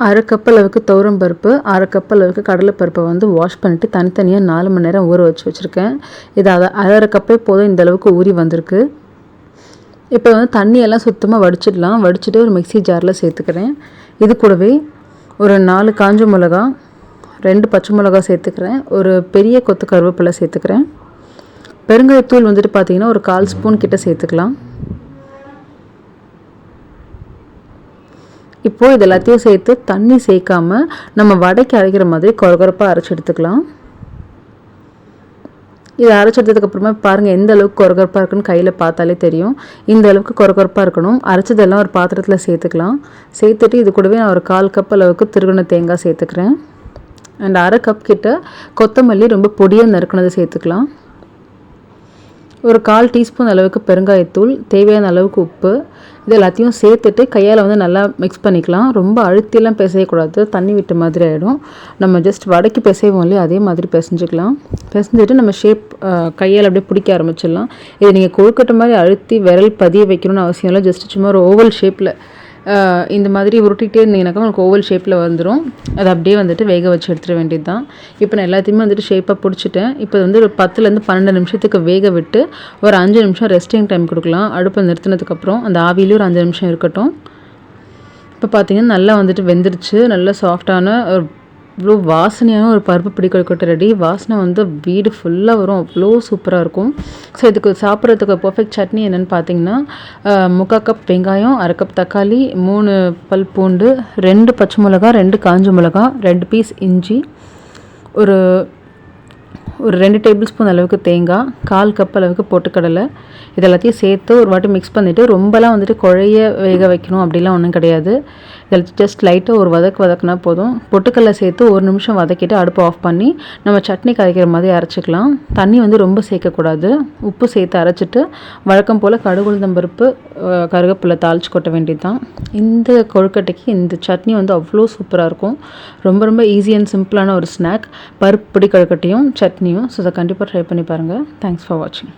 அரை கப் அளவுக்கு துவரம் பருப்பு அரை கப் அளவுக்கு கடலைப்பருப்பை வந்து வாஷ் பண்ணிவிட்டு தனித்தனியாக நாலு மணி நேரம் ஊற வச்சு வச்சுருக்கேன். இது அதை அரை கப்பே போதும் இந்த அளவுக்கு ஊறி வந்திருக்கு. இப்போ வந்து தண்ணியெல்லாம் சுத்தமாக வடிச்சிடலாம். வடிச்சிட்டு ஒரு மிக்சி ஜாரில் சேர்த்துக்கிறேன். இது கூடவே ஒரு நாலு காஞ்ச மிளகா ரெண்டு பச்சை மிளகா சேர்த்துக்கிறேன். ஒரு பெரிய கொத்து கருவேப்பிலை சேர்த்துக்கிறேன். பெருங்காயத்தூள் வந்துட்டு பார்த்திங்கன்னா ஒரு கால் ஸ்பூன் கிட்ட சேர்த்துக்கலாம். இப்போது இது எல்லாத்தையும் சேர்த்து தண்ணி சேர்க்காம நம்ம வடைக்கு அரைக்கிற மாதிரி கொரகொரப்பாக அரைச்சி எடுத்துக்கலாம். இதை அரைச்சதுக்கு பாருங்கள் எந்த அளவுக்கு கொரகொரப்பாக இருக்குன்னு கையில் பார்த்தாலே தெரியும். இந்த அளவுக்கு கொரகொரப்பாக இருக்கணும். அரைச்சதெல்லாம் ஒரு பாத்திரத்தில் சேர்த்துக்கலாம். சேர்த்துட்டு இது கூடவே நான் ஒரு கால் கப் அளவுக்கு திருகுண தேங்காய் சேர்த்துக்கிறேன். அண்ட் அரை கப் கிட்ட கொத்தமல்லி ரொம்ப பொடியாக நறுக்குனதை சேர்த்துக்கலாம். ஒரு கால் டீஸ்பூன் அளவுக்கு பெருங்காயத்தூள் தேவையான அளவுக்கு உப்பு இது எல்லாத்தையும் சேர்த்துட்டு கையால் வந்து நல்லா மிக்ஸ் பண்ணிக்கலாம். ரொம்ப அழுத்திலாம் பிசையக்கூடாது தண்ணி விட்ட மாதிரி ஆகிடும் நம்ம ஜஸ்ட் வடக்கி பிசைவோம் இல்லையா? அதே மாதிரி பிசைஞ்சிக்கலாம். பிசைஞ்சிட்டு நம்ம ஷேப் கையால் அப்படியே பிடிக்க ஆரம்பிச்சிடலாம். இது நீங்கள் கொழுக்கட்டை மாதிரி அழுத்தி விரல் பதிய வைக்கணும்னு அவசியம் இல்லை. ஜஸ்ட் சும்மா ஒரு ஓவல் ஷேப்பில் இந்த மாதிரி உருட்டிகிட்டே இருந்தீங்கன்னாக்கா உங்களுக்கு ஓவல் ஷேப்பில் வந்துடும் அதை அப்படியே வந்துட்டு வேக வச்சு எடுத்துட வேண்டியது தான் இப்போ நான் எல்லாத்தையுமே வந்துட்டு ஷேப்பாக பிடிச்சிட்டேன். இப்போ வந்து ஒரு பத்துலேருந்து பன்னெண்டு நிமிஷத்துக்கு வேக விட்டு ஒரு அஞ்சு நிமிஷம் ரெஸ்டிங் டைம் கொடுக்கலாம். அடுப்பை நிறுத்தினதுக்கப்புறம் அந்த ஆவிலையும் ஒரு அஞ்சு நிமிஷம் இருக்கட்டும். இப்போ பார்த்தீங்கன்னா நல்லா வந்துட்டு வெந்துருச்சு. நல்லா சாஃப்டான ஒரு இவ்வளோ வாசனையான ஒரு பருப்பு பிடி கொழுக்கட்டை ரெடி வாசனை வந்து வீடு ஃபுல்லாக வரும். அவ்வளோ சூப்பராக இருக்கும். ஸோ இதுக்கு சாப்பிட்றதுக்கு பர்ஃபெக்ட் சட்னி என்னென்னு பார்த்தீங்கன்னா முக்கால் கப் வெங்காயம் அரை கப் தக்காளி மூணு பல் பூண்டு ரெண்டு பச்சை மிளகா ரெண்டு காஞ்ச மிளகா ரெண்டு பீஸ் இஞ்சி ஒரு ஒரு ரெண்டு டேபிள் ஸ்பூன் அளவுக்கு தேங்காய் கால் கப் அளவுக்கு பொட்டுக்கடலை. இது எல்லாத்தையும் சேர்த்து ஒரு வாட்டி மிக்ஸ் பண்ணிவிட்டு ரொம்பலாம் வந்துட்டு குழைய வேக வைக்கணும் அப்படிலாம் ஒன்றும் கிடையாது. கழித்து ஜஸ்ட் லைட்டாக ஒரு வதக்கு வதக்குனா போதும். பொட்டுக்கல்ல சேர்த்து ஒரு நிமிஷம் வதக்கிட்டு அடுப்பு ஆஃப் பண்ணி நம்ம சட்னி கரைக்கிற மாதிரி அரைச்சிக்கலாம். தண்ணி வந்து ரொம்ப சேர்க்கக்கூடாது. உப்பு சேர்த்து அரைச்சிட்டு வழக்கம் போல் கடுகுளுந்தம்பருப்பு கருவேப்பிலை தாளிச்சு கொட்ட வேண்டியது தான் இந்த கொழுக்கட்டைக்கு இந்த சட்னி வந்து அவ்வளோ சூப்பராக இருக்கும். ரொம்ப ரொம்ப ஈஸி அண்ட் சிம்பிளான ஒரு ஸ்நாக் பருப்பு பிடி கொழுக்கட்டையும் சட்னியும். ஸோ அதை கண்டிப்பாக ட்ரை பண்ணி பாருங்கள் தேங்க்ஸ் ஃபார் வாட்சிங்